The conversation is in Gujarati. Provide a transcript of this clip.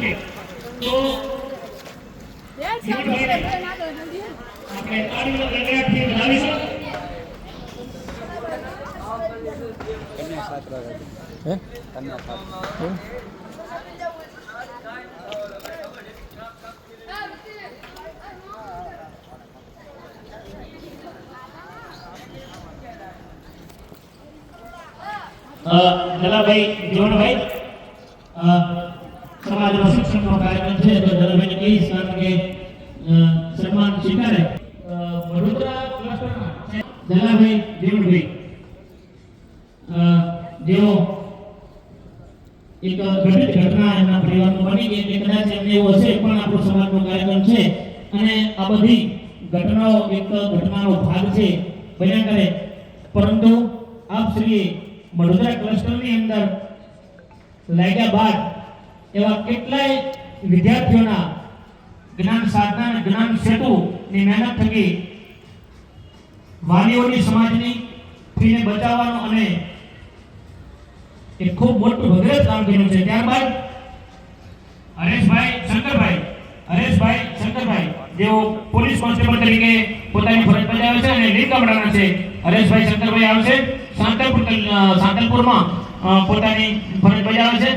આપવાના છે તો આપણે તાળીઓ ગગડાટથી વધાવીશું કન્યા છાત્ર હે કન્યા છાત્ર એવું? અ, જલાભાઈ જીવણભાઈ અ, સમાજનો શિક્ષણનો કાર્યક્રમ છે તો જલાભાઈને કહીશ કારણ કે સન્માન સ્વીકારે? વડોદરા ક્લસ્ટરમાં છે દેવભાઈ જેઓ એક ઘટિત ઘટના એમના પરિવારમાં બની ગઈ કે કદાચ એમને એવું હશે પણ આપણો સમાજનો કાર્યક્રમ છે. અને આ બધી ઘટનાઓ એક ઘટનાનો ભાગ છે બન્યા કરે. પરંતુ આપ શ્રીએ વડોદરા ક્લસ્ટરની અંદર લાગ્યા બાદ એવા કેટલાય વિદ્યાર્થીઓના જ્ઞાન સાધના અને જ્ઞાન સેતુની મહેનત થકી વાલીઓની સમાજની ફીને બચાવવાનો અને એ ખૂબ મોટું ભગીરથ કામ કર્યું છે. ત્યારબાદ હરેશભાઈ શંકરભાઈ હરેશભાઈ શંકરભાઈ, જેઓ પોલીસ કોન્સ્ટેબલ તરીકે પોતાની ફરજ બજાવે છે અને લીમગામડાના છે. હરેશભાઈ શંકરભાઈ આવશે. સાંતલપુર સાંતલપુરમાં પોતાની ફરજ બજાવે છે.